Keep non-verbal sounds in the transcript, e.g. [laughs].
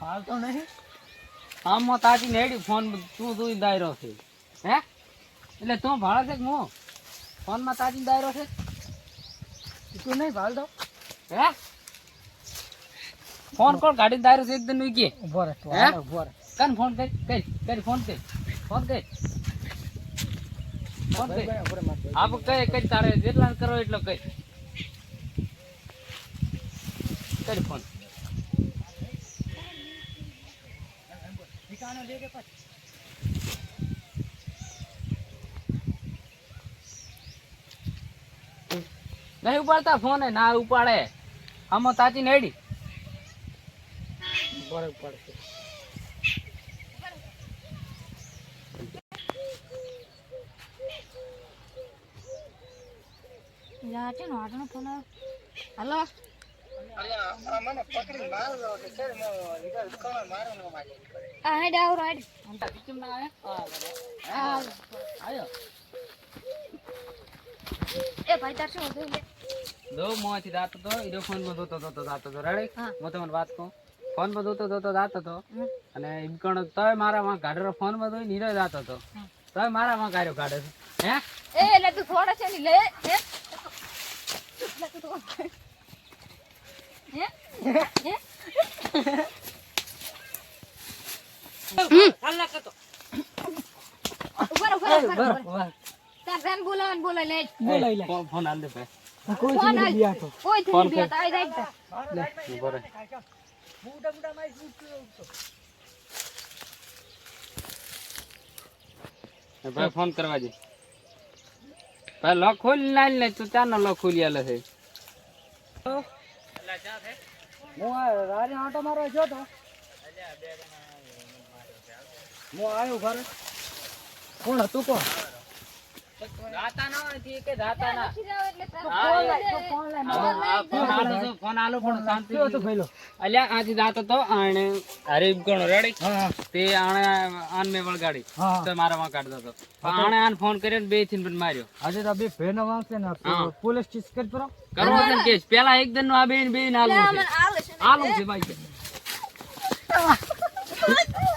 ફાલતો નહીં? આમમાં તાજી નેડી ફોન તું તું દાયરો છે. હે? એટલે તું ભાડે છે હું? ફોનમાં તાજી દાયરો છે? તું નહીં ભાળતો હે? ફોન કોણ ગાડી દાયરો છે? એકદમ ઈ કે. ઊભો રહે ઊભો રહે. કન ફોન કર કર કર ફોન કર ફોન કર. ફોન કર આપ કઈ કઈ તારે જેટલા કરો એટલો કઈ કરી ફોન ઠીકાણો દે કે પછી નહીં ઉપાડતા ફોન ના ઉપાડે. આમાં તાતી નેડી રહે. નો આટનો ફોન આ હેડ આવો આયો એ ભાઈ તાર શું હતું દો મોંથી તો ઈરો ફોનમાં જોતો જોતો જાતો તો રેડી હા. હું તમને વાત કહું? ફોનમાં દોતો જાતો તો અને એમ કણ તોય મારા માં ગાડરો ફોનમાં નીરો તો. તોય મારા માં કાઢે છે. હે? એ એટલે તું થોડા છે ની લે હે? ફોન કરવા જઈ ભાઈ લોક ખોલી નાલ લે તું ત્યાં લો ખોલી આલે છે. હું રારે આંટો મારવા ગયો તો. હું આવ્યો ઘરે. કોણ હતું કોણ? જાતા ના કે જાતા ના ફોન આલો તો પણ શાંતિ અલ્યા જાતો આણે અરે ગણો રેડી તે આણે આન મે વળગાડી. તો મારા માં કાઢતો હતો. આણે આન ફોન કર્યો ને બેથી પણ માર્યો. આજે તો બે વાંચે ને પોલીસ સ્ટેશન કરી પરો ને કેસ. પેલા એક દિન નો આ છે. આલે છે ને. છે ભાઈ. [laughs] [laughs]